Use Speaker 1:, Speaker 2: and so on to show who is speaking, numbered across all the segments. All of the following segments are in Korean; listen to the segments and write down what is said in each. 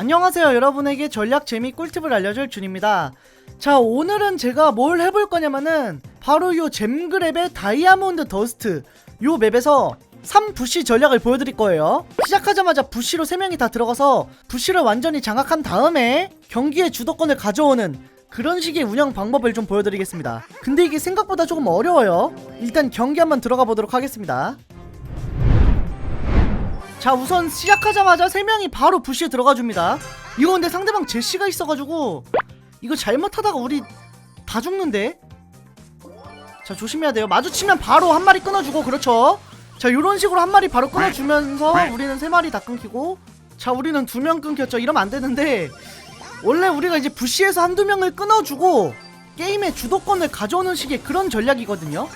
Speaker 1: 안녕하세요 여러분에게 전략 재미 꿀팁을 알려줄 준입니다. 자 오늘은 제가 뭘 해볼 거냐면은 바로 요 잼그랩의 다이아몬드 더스트 요 맵에서 3부시 전략을 보여드릴 거예요. 시작하자마자 부시로 3명이 다 들어가서 부시를 완전히 장악한 다음에 경기의 주도권을 가져오는 그런 식의 운영 방법을 좀 보여드리겠습니다. 근데 이게 생각보다 조금 어려워요. 일단 경기 한번 들어가 보도록 하겠습니다 자 우선 시작하자마자 3명이 바로 부시에 들어가 줍니다. 이거 근데 상대방 제시가 있어가지고 이거 잘못하다가 우리 다 죽는데? 자 조심해야 돼요. 마주치면 바로 한 마리 끊어주고 그렇죠? 자 요런 식으로 한 마리 바로 끊어주면서 우리는 세 마리 다 끊기고. 자 우리는 두 명 끊겼죠. 이러면 안 되는데 원래 우리가 이제 부시에서 한두 명을 끊어주고 게임의 주도권을 가져오는 식의 그런 전략이거든요.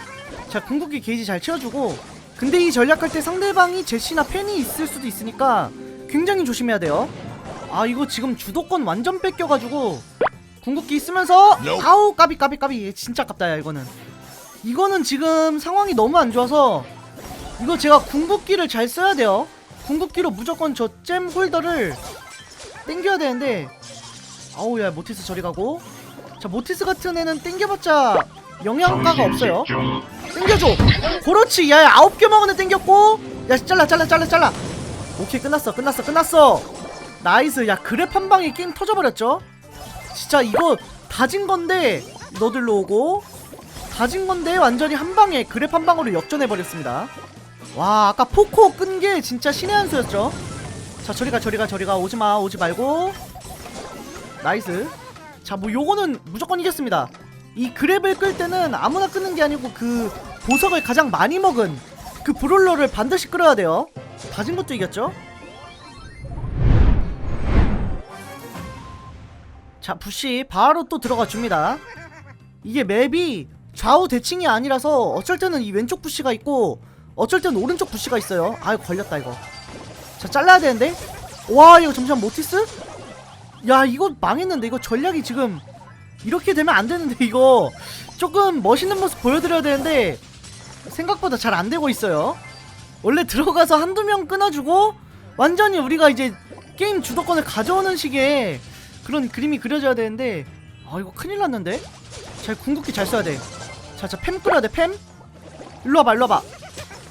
Speaker 1: 자 궁극기 게이지 잘 채워주고 근데 이 전략할 때 상대방이 제시나 펜이 있을 수도 있으니까 굉장히 조심해야 돼요. 아 이거 지금 주도권 완전 뺏겨가지고 궁극기 쓰면서 아우 까비 까비 까비. 진짜 깝다 야 이거는. 이거는 지금 상황이 너무 안 좋아서 이거 제가 궁극기를 잘 써야 돼요. 궁극기로 무조건 저 잼 홀더를 땡겨야 되는데 아우 야 모티스 저리 가고. 자 모티스 같은 애는 땡겨봤자 영향가가 없어요 땡겨줘. 그렇지. 야 아홉 개애 땡겼고. 야 잘라 잘라 잘라 잘라. 오케이 끝났어 끝났어 끝났어. 나이스. 야 그랩 한 방에 게임 터져버렸죠? 진짜 이거 다진 건데 너들로 오고 다진 건데 완전히 한 방에 그랩 한 방으로 역전해 버렸습니다. 와 아까 포코 끈 게 진짜 신의 한 수였죠? 자 저리가 저리가 저리가. 오지마 오지 말고. 나이스. 자 뭐 요거는 무조건 이겼습니다 이 그랩을 끌 때는 아무나 끄는 게 아니고 그 보석을 가장 많이 먹은 그 브롤러를 반드시 끌어야 돼요. 다진 것도 이겼죠? 자 부시 바로 또 들어가 줍니다. 이게 맵이 좌우 대칭이 아니라서 어쩔 때는 이 왼쪽 부시가 있고 어쩔 때는 오른쪽 부시가 있어요. 아유 걸렸다 이거. 자 잘라야 되는데? 와 이거 잠시만 모티스? 야 이거 망했는데 이거 전략이 지금 이렇게 되면 안 되는데 이거 조금 멋있는 모습 보여드려야 되는데 생각보다 잘 안 되고 있어요. 원래 들어가서 한두 명 끊어주고 완전히 우리가 이제 게임 주도권을 가져오는 식의 그런 그림이 그려져야 되는데 아 이거 큰일 났는데? 잘 궁극기 잘 써야 돼 자자 팸 끌어야 돼팸. 일로 와봐 일로 와봐.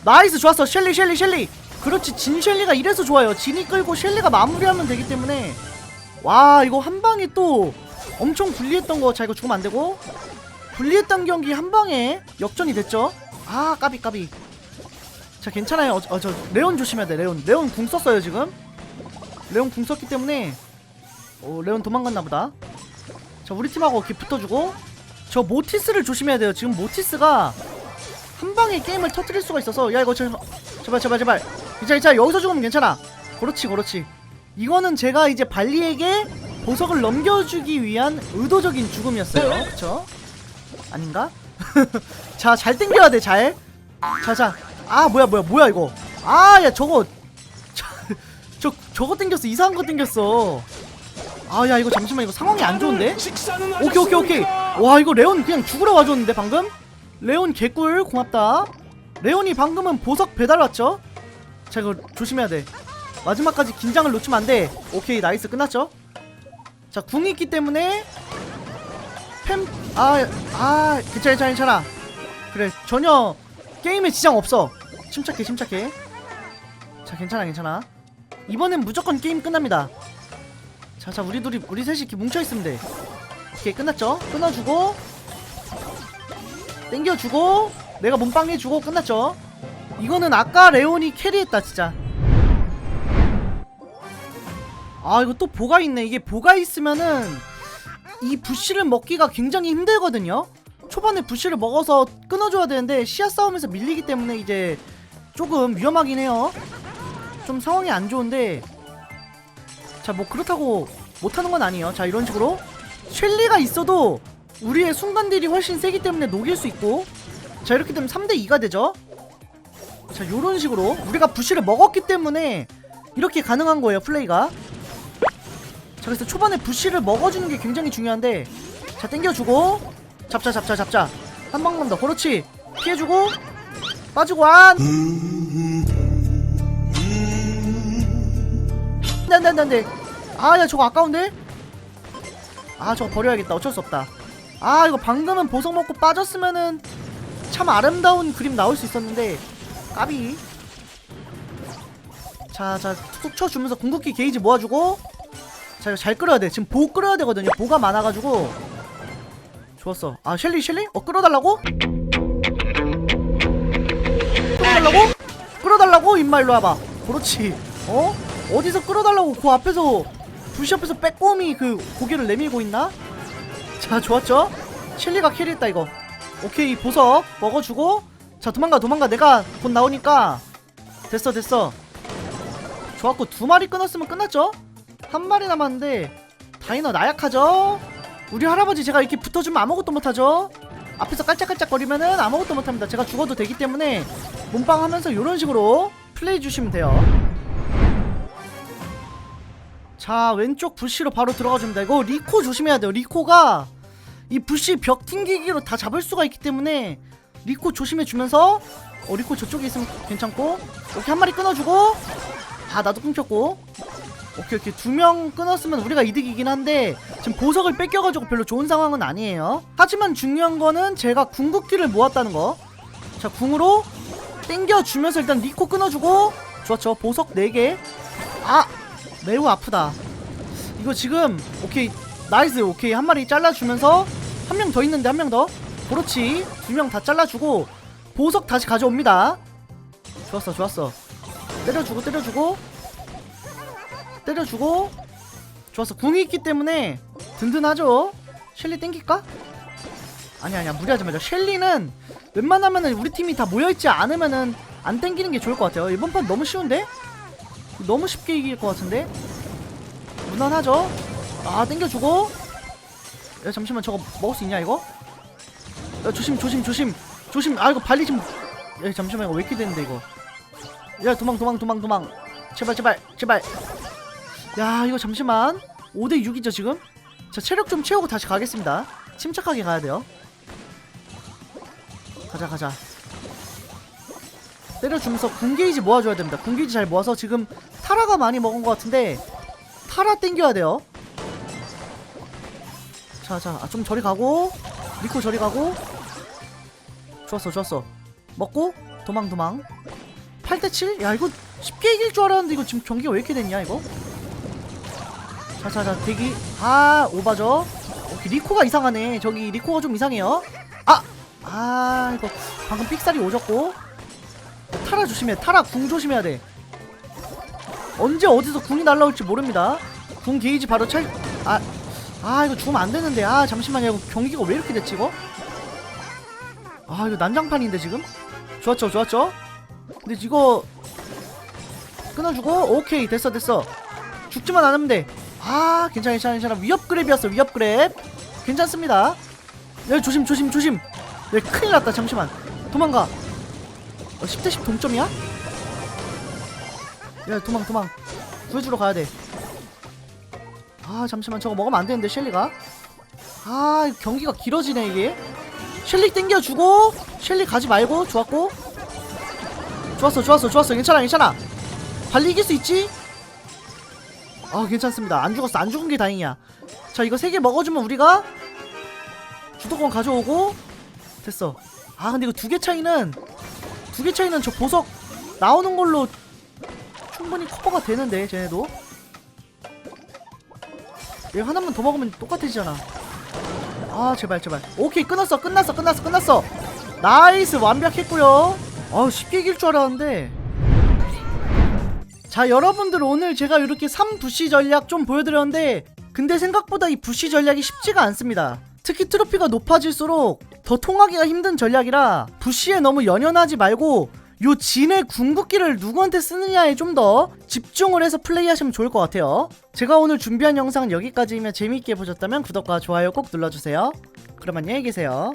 Speaker 1: 나이스 좋았어. 셸리 셸리 셸리. 그렇지 진 셸리가 이래서 좋아요. 진이 끌고 셸리가 마무리하면 되기 때문에. 와 이거 한 방에 또 엄청 불리했던 거 자 이거 죽으면 안 되고. 불리했던 경기 한 방에 역전이 됐죠? 아 까비 까비. 자 괜찮아요. 어저 레온 조심해야 돼 레온. 레온 궁 썼어요 지금. 레온 궁 썼기 때문에. 오 레온 도망갔나 보다. 자 우리 팀하고 이렇게 붙어주고. 저 모티스를 조심해야 돼요. 지금 모티스가 한 방에 게임을 터뜨릴 수가 있어서. 야 이거 제발 제발 제발 제발. 괜찮아 괜찮아. 여기서 죽으면 괜찮아. 그렇지 그렇지. 이거는 제가 이제 발리에게 보석을 넘겨주기 위한 의도적인 죽음이었어요. 그쵸? 아닌가? 자 잘 땡겨야 돼 잘. 자자. 아 뭐야 뭐야 뭐야 이거. 아 야 저거. 저, 저 저거 땡겼어. 이상한 거 땡겼어. 아 야 이거 잠시만. 이거 상황이 안 좋은데? 오케이 오케이 오케이. 와 이거 레온 그냥 죽으러 와줬는데 방금? 레온 개꿀 고맙다. 레온이 방금은 보석 배달 왔죠? 자 이거 조심해야 돼. 마지막까지 긴장을 놓치면 안돼. 오케이 나이스. 끝났죠 자 궁이 있기 때문에 팸 아 아 괜찮아 괜찮아 괜찮아. 그래 전혀 게임에 지장 없어. 침착해 침착해. 자 괜찮아 괜찮아. 이번엔 무조건 게임 끝납니다. 자 자 우리 둘이 우리 셋이 이렇게 뭉쳐있으면 돼. 오케이 끝났죠? 끊어주고 땡겨주고 내가 몸빵 해주고 끝났죠? 이거는 아까 레온이 캐리했다 진짜 아 이거 또 보가 있네. 이게 보가 있으면은 이 부시를 먹기가 굉장히 힘들거든요. 초반에 부시를 먹어서 끊어줘야 되는데 시야 싸움에서 밀리기 때문에 이제 조금 위험하긴 해요. 좀 상황이 안 좋은데. 자 뭐 그렇다고 못하는 건 아니에요. 자 이런 식으로. 쉘리가 있어도 우리의 순간들이 훨씬 세기 때문에 녹일 수 있고. 자 이렇게 되면 3대2가 되죠. 자 요런 식으로 우리가 부시를 먹었기 때문에 이렇게 가능한 거예요 플레이가 자 그래서 초반에 부시를 먹어주는 게 굉장히 중요한데 자 땡겨주고 잡자 잡자 잡자. 한 방만 더. 그렇지. 피해주고 빠지고 안. 안돼 안돼 안돼 아야 저거 아까운데? 아 저거 버려야겠다. 어쩔 수 없다. 아 이거 방금은 보석 먹고 빠졌으면은 참 아름다운 그림 나올 수 있었는데 까비. 자자 툭툭 쳐주면서 궁극기 게이지 모아주고 자 이거 잘 끌어야 돼 지금 보 끌어야 되거든요 보가 많아가지고 좋았어 아 셸리 셸리? 어 끌어달라고? 끌어달라고? 끌어달라고? 임마 일로 와봐 그렇지 어? 어디서 끌어달라고 그 앞에서 부시 앞에서 빼꼼히 그 고개를 내밀고 있나? 자 좋았죠? 셸리가 캐리했다 이거 오케이 보석 먹어주고 자 도망가 도망가 내가 곧 나오니까 됐어 됐어 좋았고 두 마리 끊었으면 끝났죠? 한 마리 남았는데 다이너 나약하죠? 우리 할아버지 제가 이렇게 붙어주면 아무것도 못하죠? 앞에서 깔짝깔짝거리면은 아무것도 못합니다. 제가 죽어도 되기 때문에 몸빵하면서 이런 식으로 플레이 주시면 돼요. 자 왼쪽 부시로 바로 들어가 줍니다. 이거 리코 조심해야 돼요. 리코가 이 부시 벽 튕기기로 다 잡을 수가 있기 때문에 리코 조심해 주면서 어 리코 저쪽에 있으면 괜찮고 오케이 한 마리 끊어주고 아 나도 끊겼고 오케이 오케이. 두 명 끊었으면 우리가 이득이긴 한데 지금 보석을 뺏겨가지고 별로 좋은 상황은 아니에요. 하지만 중요한 거는 제가 궁극기를 모았다는 거자 궁으로 땡겨주면서 일단 리코 끊어주고. 좋았죠. 보석 4개. 아 매우 아프다. 이거 지금 오케이. 나이스. 오케이. 한 마리 잘라주면서 한 명 더 있는데 한 명 더. 그렇지. 두 명 다 잘라주고 보석 다시 가져옵니다. 좋았어 좋았어. 때려주고 때려주고 때려주고. 좋았어. 궁이 있기 때문에 든든하죠? 셸리 땡길까? 아니 아니야. 무리하지 말자. 셸리는 웬만하면은 우리 팀이 다 모여있지 않으면은 안 땡기는 게 좋을 것 같아요. 이번 판 너무 쉬운데? 너무 쉽게 이길 것 같은데? 무난하죠? 아 땡겨주고. 야 잠시만. 저거 먹을 수 있냐 이거? 야 조심 조심 조심. 조심. 아 이거 발리 좀 야, 잠시만. 이거 왜 이렇게 되는데 이거? 야 도망 도망 도망 도망. 제발 제발 제발 야 이거 잠시만. 5대 6이죠 지금? 자 체력 좀 채우고 다시 가겠습니다. 침착하게 가야 돼요. 가자 가자. 때려주면서 군게이지 모아줘야 됩니다. 군게이지 잘 모아서 지금 타라가 많이 먹은 것 같은데 타라 땡겨야 돼요. 자자 아, 좀 저리 가고 리코 저리 가고. 좋았어 좋았어. 먹고 도망 도망. 8대7? 야 이거 쉽게 이길 줄 알았는데 이거 지금 경기가 왜 이렇게 됐냐 이거 자자자 대기. 아 오바죠? 오케이 리코가 이상하네. 저기 리코가 좀 이상해요. 아! 아 이거 방금 삑살이 오졌고. 타라 조심해 타라 궁 조심해야 돼. 언제 어디서 궁이 날라올지 모릅니다. 궁 게이지 바로 찰 아, 아 이거 죽으면 안 되는데. 아 잠시만요. 경기가 왜 이렇게 됐지 이거? 아 이거 난장판인데 지금? 좋았죠 좋았죠? 근데 이거 끊어주고 오케이 됐어 됐어. 죽지만 않으면 돼 아 괜찮아 괜찮아 괜찮아. 위협 그랩이었어 위협 그랩. 괜찮습니다. 야 조심 조심 조심. 야 큰일 났다 잠시만. 도망가. 어, 10대 10 동점이야? 야 도망 도망. 구해주러 가야 돼 아 잠시만. 저거 먹으면 안 되는데 셸리가? 아 경기가 길어지네 이게. 셸리 땡겨주고 셸리 가지 말고 좋았고. 좋았어 좋았어 좋았어. 괜찮아 괜찮아. 발리 이길 수 있지? 아 괜찮습니다. 안 죽었어. 안 죽은 게 다행이야. 자 이거 세 개 먹어주면 우리가 주도권 가져오고 됐어. 아 근데 이거 두 개 차이는 두 개 차이는 저 보석 나오는 걸로 충분히 커버가 되는데 쟤네도. 얘 하나만 더 먹으면 똑같아지잖아. 아 제발 제발. 오케이 끊었어 끝났어 끝났어 끝났어. 나이스 완벽했고요. 아 쉽게 이길 줄 알았는데 자 여러분들 오늘 제가 이렇게 3부시 전략 좀 보여드렸는데 근데 생각보다 이 부시 전략이 쉽지가 않습니다. 특히 트로피가 높아질수록 더 통하기가 힘든 전략이라 부시에 너무 연연하지 말고 요 진의 궁극기를 누구한테 쓰느냐에 좀 더 집중을 해서 플레이하시면 좋을 것 같아요. 제가 오늘 준비한 영상은 여기까지이며 재미있게 보셨다면 구독과 좋아요 꼭 눌러주세요. 그럼 안녕히 계세요